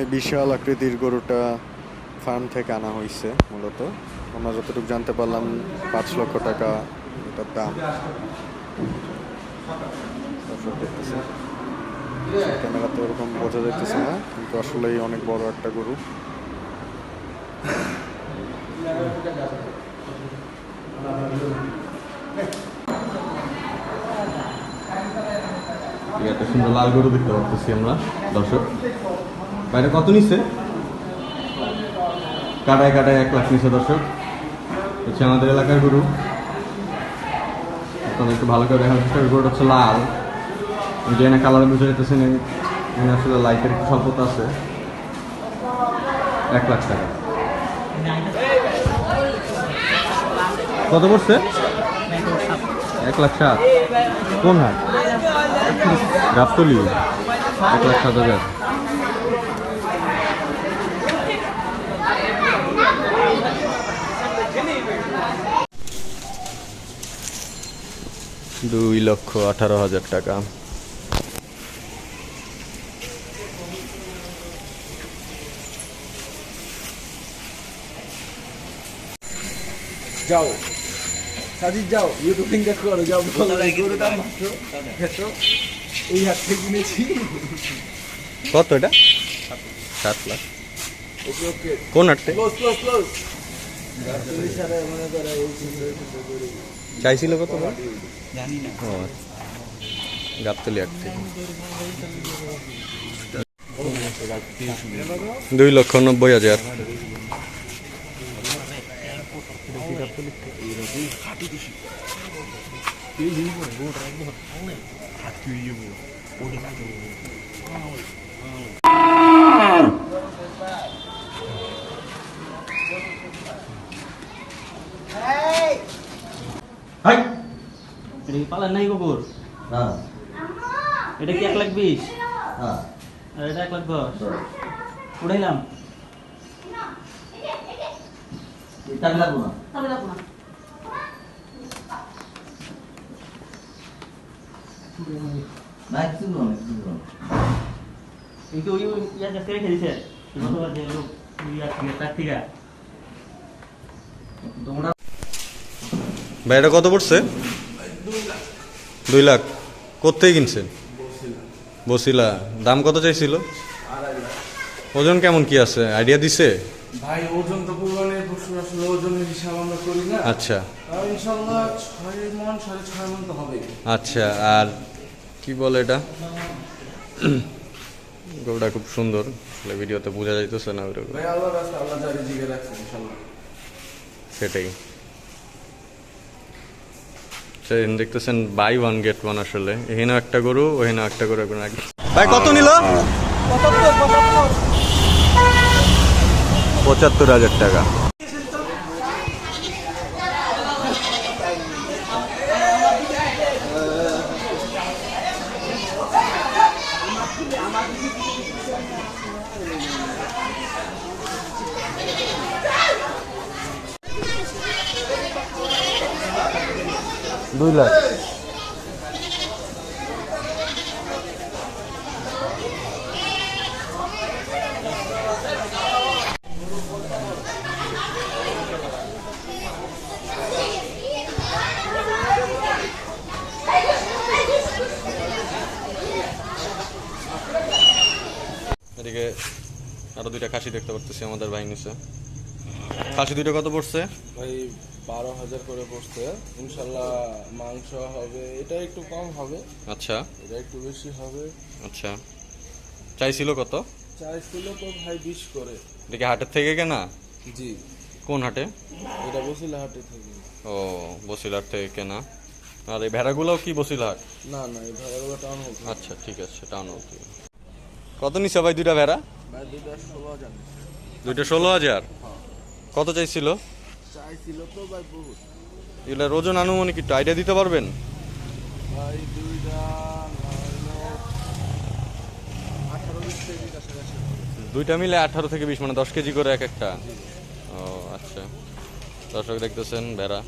এই বিশাল আকৃতির গরুটা ফার্ম থেকে আনা হয়েছে মূলত। আমরা যতটুকু জানতে পারলাম, পাঁচ লক্ষ টাকা এটার দাম। দেখতেছে ক্যামেরাতে ওরকম বোঝা যাইতেছে না, কিন্তু আসলেই অনেক বড় একটা গরু। একটা সুন্দর লাল গরু দেখতে পাচ্ছি আমরা, দর্শক। বাইরে কত নিচ্ছে কাটায় কাটায় এক লাখ নিচ্ছে দর্শক। হচ্ছে আমাদের এলাকার গরু। আপনাদের একটু ভালো করে দেখার চেষ্টা। গরুটা হচ্ছে লাল। যে না কালার বুঝে যেতেছেন আসলে লাইটের একটু স্বল্পতা আছে। এক লাখ টাকা। কত পড়ছে? এক লাখ সাত। কোন হাট? গাবতলি এক লাখ সাত হাজার। দুই লক্ষ আঠারো হাজার টাকা। যাও। সাজিদ যাও। ইউটিউবিং দেখো করো যাও। হেঁটো এই হাট থেকে কিনেছি। কত এটা? সাত লাখ। কোন হাটতে ক্লোজ ক্লোজ ক্লোজ। চাইছিল কত জানি না। ও গাবতলি থেকে। দুই লক্ষ নব্বই হাজার। হাই এটা কি পালার নাই কুকুর? হ্যাঁ। এটা কি এক লাখ বিশ? হ্যাঁ। আর এটা এক লাখ দশ? উঠাইলাম টাকা লাগবো না। না। কিছু না কিন্তু ওই কাছ থেকে লোক তার থেকে। তোমরা ভাই এটা কত পড়ছে? দুই লাখ। কোথেকে কিনছেন? বসিলা। দাম কত চাইছিল? ওজন কেমন কি আছে? আইডিয়া দিছে? ভাই ওজন তো কুরবানির পশু আসলে ওজনের হিসাব আমরা করি না। আচ্ছা। তো হবে আচ্ছা আর কি বলে এটা? গরুটা খুব সুন্দর। আসলে ভিডিওতে বোঝা যাইতেছে না ওইরকম। ভাই আল্লাহ রাস্তা আল্লাহ জারি জিগে রাখছে ইনশাল্লাহ সেটাই। সেই দেখতেছেন বাই ওয়ান গেট ওয়ান আসলে। এখানেও একটা গরু ওখানেও একটা গরু এখন আগে ভাই কত নিল? পঁচাত্তর হাজার টাকা। দুই লাখ। এদিকে আরও দুইটা খাসি দেখতে পারতেছি আমাদের ভাই নিচে খাসি দুইটা কত পড়ছে? ভাই বারো হাজার করে পড়ছে ইনশাল্লাহ মাংস হবে এটা একটু কম হবে। আচ্ছা। এটা একটু বেশি হবে। আচ্ছা। চাইছিল কত? চাইছিল তো ভাই বিশ করে। দেখি হাটের থেকে কেনা? জি। কোন হাটে? এটা বসিলা হাটে থেকে। ও বসিরহাট থেকে কেনা। আর এই ভেড়াগুলোও কি বসিরহাট না না এই ভেড়াগুলো টাউন হোক আচ্ছা ঠিক আছে টাউন হতে কত নিছে ভাই দুইটা ভেড়া? ভাই দুইটা ষোলো হাজার দুইটা ষোলো হাজার? কত চাইছিল? চাইছিল তো ভাই বহুত। এগুলোর ওজন আনুমানিক একটু আইডিয়া দিতে পারবেন? ভাই দুইটা মিলে আঠারো থেকে বিশ মানে দশ কেজি করে এক একটা? ও আচ্ছা। দর্শক দেখতেছেন ভেড়া